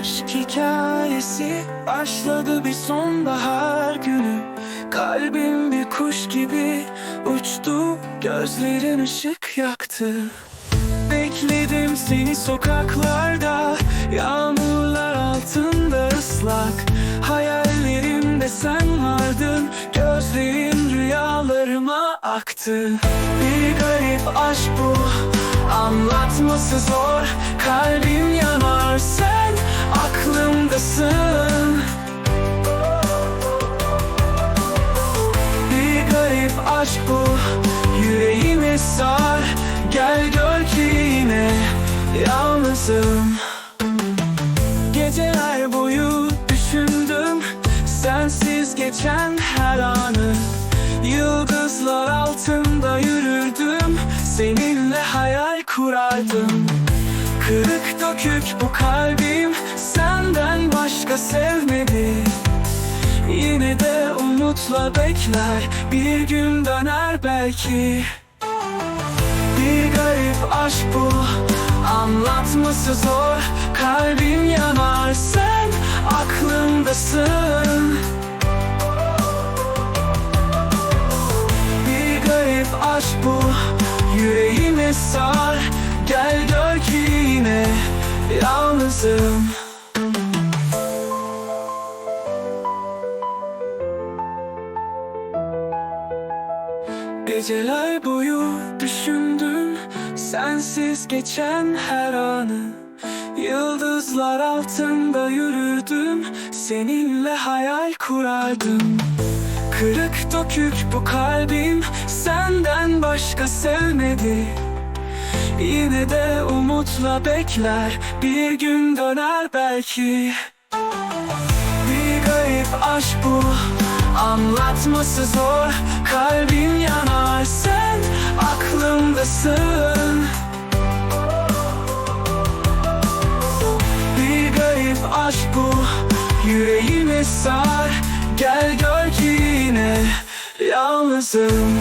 aşk hikayesi. Başladı bir sonbahar günü. Kalbim bir kuş gibi uçtu. Gözlerin ışık yaktı. Bekledim seni sokaklarda. Yağmurlar altında ıslak. Hayallerimde sen vardın. Gözlerin rüyalarıma aktı. Bir garip aşk bu. Anlatması zor. Kalbim yanar sen aşk bu Yüreğimi sar. Gel gör ki yine Yalnızım. Geceler boyu düşündüm Sensiz geçen her anı. Yıldızlar altında yürürdüm Seninle hayal kurardım. Kırık dökük bu kalbim Senden başka sevmedi. Yine de umutla bekler Bir gün döner belki. Bir garip aşk bu Anlatması zor. Kalbim yanar sen aklımdasın Bir garip aşk bu Yüreğimi sar. Gel gör ki yine Yalnızım Geceler boyu düşündüm Sensiz geçen her anı. Yıldızlar altında yürürdüm Seninle hayal kurardım. Kırık dökük bu kalbim Senden başka sevmedi. Yine de umutla bekler Bir gün döner belki. Bir garip aşk bu Anlatması zor Kalbim yanar sen aklımdasın. Bir garip aşk bu Yüreğimi sar. Gel gör ki yine Yalnızım